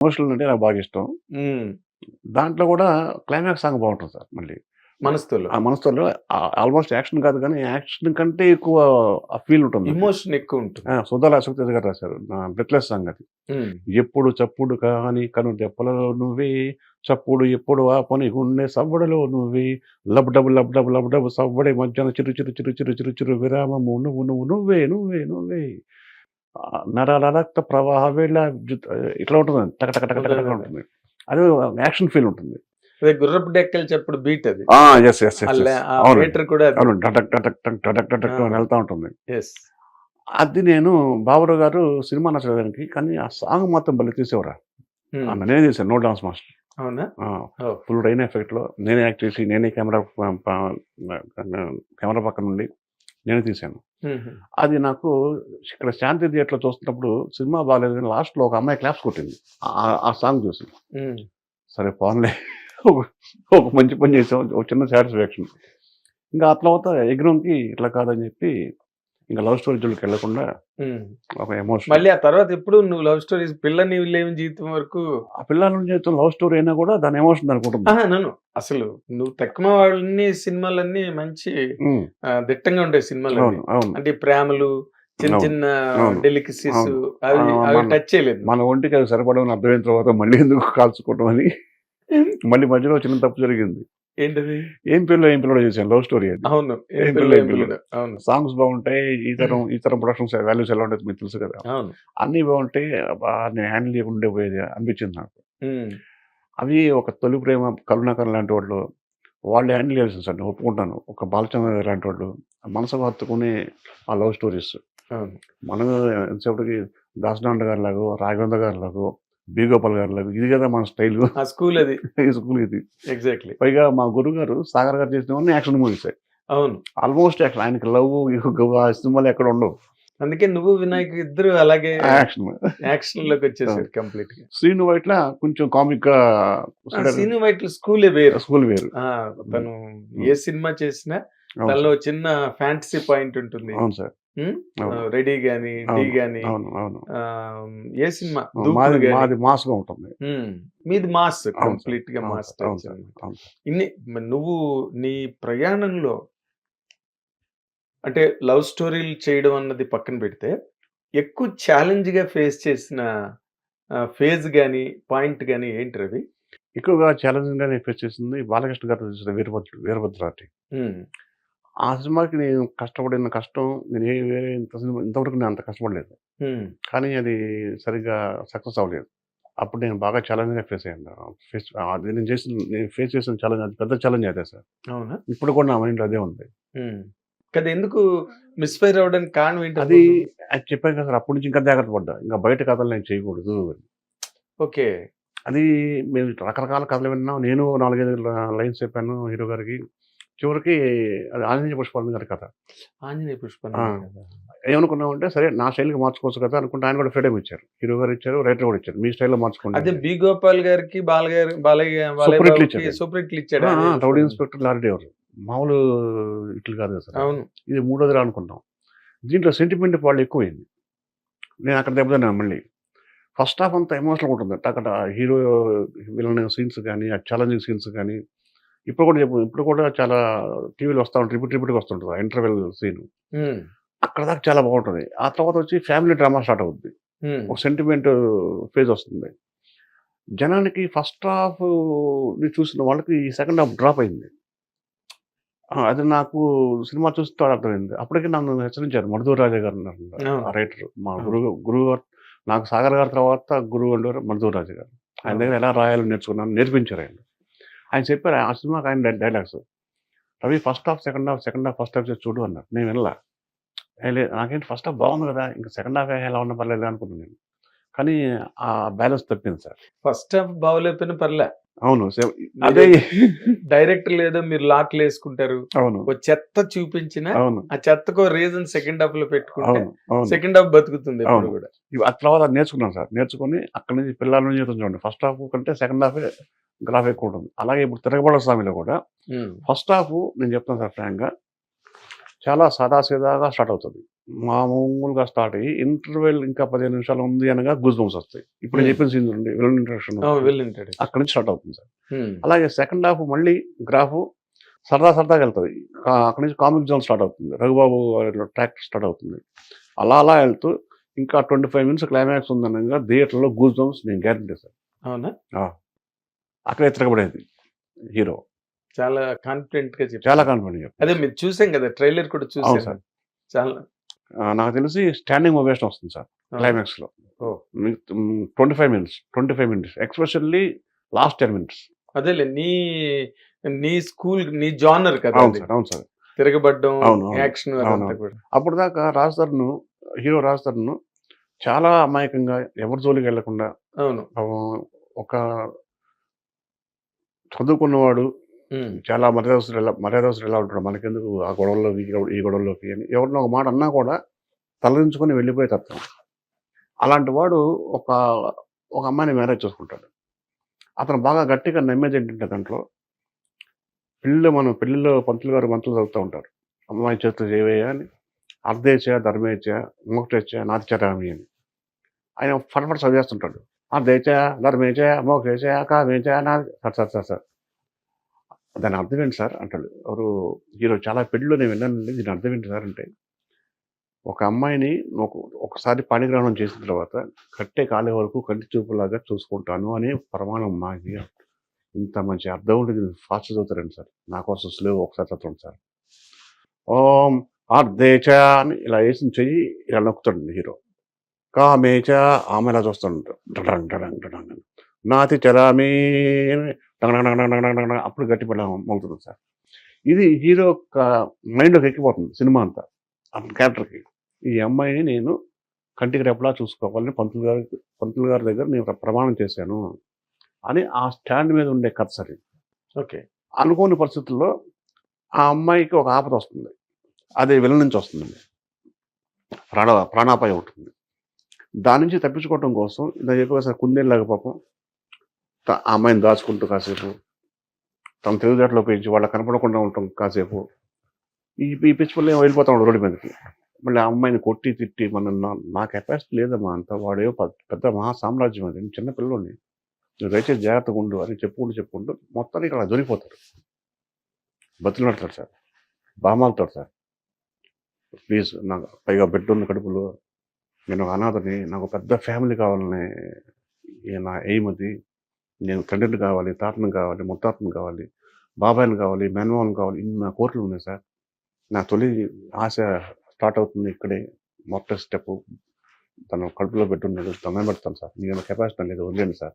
Emotional అంటే నాకు బాగా ఇష్టం దాంట్లో కూడా క్లైమాక్స్ సాంగ్ బాగుంటుంది సార్ మళ్ళీ. మనసులో ఆ మనసులో ఆల్మోస్ట్ యాక్షన్ కాదు కానీ యాక్షన్ కంటే ఎక్కువ ఆ ఫీల్ ఉంటుంది ఇమోషన్ ఎక్కువ ఉంటుంది. సుధాల అశోక్ గారు రాశారు. బ్రెత్లెస్ సాంగ్ అది. ఎప్పుడు చప్పుడు కాని కను దెప్పలలో నువ్వే చప్పుడు ఎప్పుడు ఆ పని గుండె సవ్వడలో నువ్వే. లబ్ డబు లబ్ డబు లబ్ డబు సవ్వడే మధ్యాహ్నం చిరు చిరు చిరు చిరు చిరు చిరు విరామము. నువ్వు నువ్వు నువ్వే నువ్వే నువ్వే. నరాల రక్త ప్రవాహ వేళ జు- ఇట్లా ఉంటుంది టక టక టక టక ఉంటుంది. అది యాక్షన్ ఫీల్ ఉంటుంది. అదే గుర్రపు డెక్కలు చెప్పుడు బీట్ అది. ఎస్ ఎస్ కూడా అవును టటక్ టటక్ టక్ టటక్ టటక్ అని వెళ్తా ఉంటుంది. అది నేను బాబురావు గారు సినిమా నచ్చడానికి కానీ ఆ సాంగ్ మాత్రం బలి తీసేవరా. నేనే చేశాను నో డాన్స్ మాస్టర్. అవునా. ఫుల్ రైన్ ఎఫెక్ట్లో నేనే యాక్ట్ చేసి నేనే కెమెరా కెమెరా పక్కన నుండి నేనే తీశాను. అది నాకు ఇక్కడ శాంతి థియేటర్లో చూస్తున్నప్పుడు సినిమా బాగాలేదు కానీ లాస్ట్లో ఒక అమ్మాయి క్లాప్స్ కొట్టింది. ఆ- ఆ సాంగ్ చూసి. సరే పోన్లే. ఒక మంచి పని చేసాం ఒక చిన్న సాటిస్ఫాక్షన్. ఇంకా ఆ తర్వాత ఎగ్రౌండ్కి ఇట్లా కాదని చెప్పి ఇంకా లవ్ స్టోరీ జోలికి వెళ్ళకుండా ఉమ్. ఒక ఎమోషన్ మళ్ళీ ఆ తర్వాత ఎప్పుడు నువ్వు లవ్ స్టోరీస్ పిల్ల నీవు లేని జీవితం వరకు ఆ పిల్లల జీవితం లవ్ స్టోరీ అయినా కూడా దాని ఎమోషన్ నన్ను. అసలు నువ్వు తక్కువ వాళ్ళని సినిమాలన్నీ మంచి దిట్టంగా ఉంటాయి సినిమాలు అంటే ప్రేమలు చిన్న చిన్న డెలికసీస్. అవి అవి టచ్ చేయలేదు. మన ఒంటికి అది సరిపడమని అర్థమైన తర్వాత మళ్ళీ ఎందుకు కాల్చుకోవటం అని మళ్ళీ మధ్యలో చిన్న తప్పు జరిగింది. ఏంటది? ఏం పిల్ల ఏం పిల్లడు చేశాను లవ్ స్టోరీ అది. అవును. ఏం పిల్ల, ఏం ఏం పిల్ల. పిల్లడు. అవును. సాంగ్స్ బాగుంటాయి ఈ తరం ఈ తరం ప్రొడక్షన్స్ వాల్యూస్ ఎలా ఉంటుంది మీకు తెలుసు కదా. అవును. అన్నీ బాగుంటాయి నేను హ్యాండిల్ చేయకుండా పోయేది అనిపించింది నాకు. అవి ఒక తొలి ప్రేమ కరుణాకర్ లాంటి వాళ్ళు వాళ్ళు హ్యాండిల్ చేయాల్సింది సార్ నేను ఒప్పుకుంటాను. ఒక బాలచంద్ర లాంటి వాళ్ళు మనసు హత్తుకునే ఆ లవ్ స్టోరీస్. మనం ఎంతసేపటికి దాసనాండ గారి లాగో రాఘవేంద్ర గారి లాగో బి గోపాల్ గారి ఇది కదా మన స్టైల్. స్కూల్ అది. స్కూల్ ఇది. ఎగ్జాక్ట్లీ పైగా మా గురువు గారు సాగర్ గారు చేసిన యాక్షన్ మూవీస్. అవును. ఆల్మోస్ట్ యాక్షన్ ఆయనకి లవ్ ఆ సినిమాలు ఎక్కడ ఉండవు. అందుకే నువ్వు వినాయక్ ఇద్దరు అలాగే యాక్షన్ యాక్షన్లోకి వచ్చేసారు కంప్లీట్గా. శ్రీను వైట్ల కొంచెం కామిక్గా సీను వైట్ స్కూలే వేరు. స్కూల్ వేరు. తను ఏ సినిమా చేసినా తనలో. చిన్న ఫ్యాంటసీ పాయింట్ ఉంటుంది. అవును సార్. రెడీ గాని డి గాని ఏ సినిమా? మాది గాని? మాస్గా ఉంటుంది. మీది మాస్. కంప్లీట్గా మాస్. ఇన్ని నువ్వు నీ ప్రయాణంలో అంటే లవ్ స్టోరీలు చేయడం అన్నది పక్కన పెడితే ఎక్కువ ఛాలెంజ్గా ఫేస్ చేసిన ఫేజ్ గాని పాయింట్ గాని ఏంటి రవి ఎక్కువగా ఛాలెంజింగ్గా నేను ఫేస్ చేసింది బాలకృష్ణ గారు చేసిన వీరభద్రుడు వీరభద్రాటి ఆ సినిమాకి నేను కష్టపడిన కష్టం నేను ఏ వేరే ఇంత సినిమా ఇంతవరకు నేను అంత కష్టపడలేదు. కానీ అది సరిగ్గా సక్సెస్ అవ్వలేదు. అప్పుడు నేను బాగా ఛాలెంజ్గా ఫేస్ అయ్యాను. ఫేస్ అది నేను చేసిన నేను ఫేస్ చేసిన ఛాలెంజ్ అది పెద్ద ఛాలెంజ్ అదే సార్. అవునా? ఇప్పుడు కూడా నా మైండ్ అదే ఉంది. కదా ఎందుకు మిస్ఫైర్ అవ్వడానికి కారణం ఏంటి అది అది చెప్పాను కదా సార్ అప్పటి నుంచి ఇంకా జాగ్రత్త పడ్డా. ఇంకా బయట కథలు నేను చేయకూడదు. ఓకే. అది మేము రకరకాల కథలు విన్నాం. నేను నాలుగైదు లైన్స్ చెప్పాను హీరో గారికి. చివరికి అది ఆంజనేయ పుష్పాలను గారి కథ. ఆంజనేయ పుష్పం ఆ. ఏమనుకున్నామంటే సరే నా స్టైల్కి మార్చుకోవచ్చు కదా అనుకుంటే ఆయన కూడా ఫ్రీడమ్ ఇచ్చారు. హీరో గారు ఇచ్చారు రైటర్ కూడా ఇచ్చారు. మీ స్టైల్లో అదే మార్చుకోండి బి గోపాల్ గారికి బాలగారు బాలయ్య ఇచ్చాడు. రౌడీ. ఇన్స్పెక్టర్ లారీ ఎవరు మామూలు ఇట్లు కాదు కదా సార్. అవును. ఇది మూడోది అనుకున్నాం దీంట్లో సెంటిమెంట్ వాళ్ళు ఎక్కువైంది. నేను అక్కడ దెబ్బతిన్నాను మళ్ళీ. ఫస్ట్ హాఫ్ అంతా ఎమోషనల్ ఉంటుంది. అక్కడ హీరో విలన్ సీన్స్ కానీ ఆ ఛాలెంజింగ్ సీన్స్ కానీ ఇప్పుడు కూడా చెప్పు ఇప్పుడు కూడా చాలా టీవీలో వస్తూ ఉంటుంది రిపీట్ రిపీట్గా వస్తుంటుంది ఇంటర్వెల్ సీన్ అక్కడ దాకా చాలా బాగుంటుంది. ఆ తర్వాత వచ్చి ఫ్యామిలీ డ్రామా స్టార్ట్ అవుద్ది. ఉమ్, ఒక సెంటిమెంట్ ఫేజ్ వస్తుంది. జనానికి ఫస్ట్ హాఫ్ చూసిన వాళ్ళకి ఈ సెకండ్ హాఫ్ డ్రాప్ అయింది. అది నాకు సినిమా చూస్తే అర్థమైంది. అప్పటికి నన్ను హెచ్చరించారు. మధుర రాజా గారు. ఆ రైటర్ మా. గురువు గురువు గారు నాకు సాగర్ గారి తర్వాత గురువు మధుర రాజా గారు. ఆయన దగ్గర ఎలా రాయాలో నేర్చుకున్నాను నేర్పించారు ఆయన. ఆయన చెప్పారు ఆ సినిమాకి ఆయన dialogues. Ravi first half second half second half first half చూడు అన్నారు. నేను వినలా. నాకేంటి ఫస్ట్ హాఫ్ బాగుంది కదా ఇంకా సెకండ్ హాఫ్ ఎలా ఉన్నా పర్లేదు అనుకున్నాను నేను. కానీ ఆ బ్యాలెన్స్ తప్పింది సార్. ఫస్ట్ హాఫ్ బాగోలేకపోయినా పర్లే. అవును అదే డైరెక్టర్ లేదో మీరు లాక్లు వేసుకుంటారు. అవును. ఒక చెత్త చూపించిన అవును. ఆ చెత్తకో రీజన్ సెకండ్ హాఫ్లో పెట్టుకుంటే సెకండ్ హాఫ్ బతుకుతుంది అవును. కూడా. ఆ తర్వాత నేర్చుకున్నాను సార్. నేర్చుకుని అక్కడి నుంచి పిల్లల నుంచి చూడండి. ఫస్ట్ హాఫ్ కంటే సెకండ్ హాఫ్ గ్రాఫ్ ఎక్కువ ఉంటుంది అలాగే ఇప్పుడు తిరగబడ స్వామిలో కూడా ఫస్ట్ హాఫ్ నేను చెప్తాను సార్ ఫ్రాంక్గా చాలా సాదాసీదాగా స్టార్ట్ అవుతుంది. మామూలుగా స్టార్ట్ అయ్యి ఇంటర్వెల్ ఇంకా పదిహేను నిమిషాలు ఉంది అనగా గూస్ బంప్స్ వస్తాయి. ఇప్పుడు. చెప్పిన సీన్ ఉంది విలన్ ఇంట్రడక్షన్ అక్కడ నుంచి స్టార్ట్ అవుతుంది సార్. అలాగే సెకండ్ హాఫ్ మళ్ళీ గ్రాఫ్ సరదా సరదాగా వెళ్తుంది. అక్కడి నుంచి కామిక్ జోన్ స్టార్ట్ అవుతుంది. రఘుబాబు ట్రాక్ స్టార్ట్ అవుతుంది. అలా అలా వెళ్తూ ఇంకా ట్వంటీ ఫైవ్ మినిట్స్ క్లైమాక్స్ ఉందనగా థియేటర్లో గూస్ బంప్స్ నేను గ్యారంటీ సార్. అవునా? అక్కడే తిరగబడేది హీరో. చాలా కాన్ఫిడెంట్గా చాలా కాన్ఫిడెంట్ అదే మీరు చూసాం కదా ట్రైలర్ కూడా చూసాం. సార్. చాలా నాకు తెలిసి స్టాండింగ్ ఓవేషన్ వస్తుంది సార్ క్లైమాక్స్లో. ఓ. Twenty five minutes twenty five minutes especially last ten minutes అదేలే నీ నీ స్కూల్ నీ జానర్ కదా అవును. సార్ అవును సార్. తిరగబడ్డం. యాక్షన్ అప్పుడు దాకా రాజధర్ను హీరో రాజధర్ను చాలా అమాయకంగా ఎవరి జోలికి వెళ్ళకుండా అవును. ఒక చదువుకున్నవాడు చాలా మర్యాదస్తులు ఎలా మర్యాదస్తులు ఎలా ఉంటాడు? మనకెందుకు ఆ గొడవల్లోకి ఈ గొడవ- ఈ గొడవల్లోకి అని? ఎవరినో ఒక మాట అన్నా కూడా తలదించుకొని వెళ్ళిపోయే తత్వం. అలాంటి వాడు ఒక ఒక అమ్మాయిని మ్యారేజ్ చేసుకుంటాడు. అతను బాగా గట్టిగా నమ్మేది ఏంటంటే దాంట్లో పెళ్ళిలో మనం పెళ్ళిలో పంతులు గారు మంత్రులు చదువుతూ ఉంటారు. అమ్మాయి చేతులు చేయవేయ అని అర్ధేచ ధర్మేచ మోక్షేచ నాతిచరామి అని. ఆయన ఫటఫట చదివేస్తుంటాడు. అర్ధేచ ధర్మేచ మోక్షేచ కామేచ నా సార్ సార్ సార్ సార్ దాని అర్థం ఏంటి సార్ అంటాడు. ఎవరు హీరో చాలా పెళ్ళిలో నేను విన్నానండి దీని అర్థం ఏంటి సార్ అంటే ఒక అమ్మాయిని ఒకసారి పాణిగ్రహణం చేసిన తర్వాత కట్టే కాలే వరకు కంటి చూపులాగా చూసుకుంటాను అని ప్రమాణం మాకి ఇంత మంచి అర్థం ఉంటుంది ఫాస్ట్ చదువుతారండి సార్. నా కోసం స్లో ఒకసారి చదవండి సార్. ఓం అర్ధేచ అని ఇలా వేసిన చెయ్యి ఇలా నొక్కుతాడు హీరో. కామేచ ఆమె ఇలా చూస్తాడు డడంగ్ డడంగ్ డడంగ్ అని. నాతి చరామి అప్పుడు గట్టి పడ మోగుతుంది సార్. ఇది హీరో యొక్క మైండ్లోకి ఎక్కిపోతుంది సినిమా అంతా. అతని క్యారెక్టర్కి. ఈ అమ్మాయిని నేను కంటికి రెప్పలా చూసుకోవాలని పంతులు గారి పంతులు గారి దగ్గర నేను ఒక ప్రమాణం చేశాను అని ఆ స్టాండ్ మీద ఉండే కథ సరే ఓకే. అనుకోని పరిస్థితుల్లో ఆ అమ్మాయికి ఒక ఆపద వస్తుంది. అది విలన్ నుంచి వస్తుంది. ప్రాణ ప్రాణాపాయం ఉంటుంది దాని నుంచి తప్పించుకోవటం కోసం ఇలా ఎక్కువ సార్ కుందేలాగా పాపం ఆ అమ్మాయిని దాచుకుంటూ కాసేపు తన తెలివితేటలో పెంచి వాళ్ళ కనపడకుండా ఉండటం కాసేపు ఈ ఈ పిచ్చి పిల్ల వెళ్ళిపోతా రోడ్డు మీదకి. మళ్ళీ ఆ అమ్మాయిని కొట్టి తిట్టి మన నా కెపాసిటీ లేదమ్మా అంత వాడేవో పెద్ద- మహాసామ్రాజ్యం మహా సామ్రాజ్యం అది నేను చిన్న పిల్లోని నువ్వు దయచేసి జాగ్రత్తగా ఉండు అని చెప్పుకుంటూ చెప్పుకుంటూ మొత్తానికి అలా దొరికిపోతాడు. బతులు నడతాడు సార్. బామాలతో సార్. ప్లీజ్ నాకు పైగా బెడ్ ఉన్న కడుపులో నేను అనాథని నాకు పెద్ద ఫ్యామిలీ కావాలని నా ఎయిమ్ అది. నేను తండ్రిని కావాలి తాతను కావాలి ముత్తాతను కావాలి బాబాయ్ని కావాలి మేనమావని కావాలి ఇన్ని నా కోర్టులు ఉన్నాయి సార్. నా తొలి ఆశ స్టార్ట్ అవుతుంది ఇక్కడే మొదటి స్టెప్. తను కడుపులో పెట్టున్నాడు తొందర పెడతాను సార్? నేను కెపాసిటీ లేదు వదిలేండి సార్.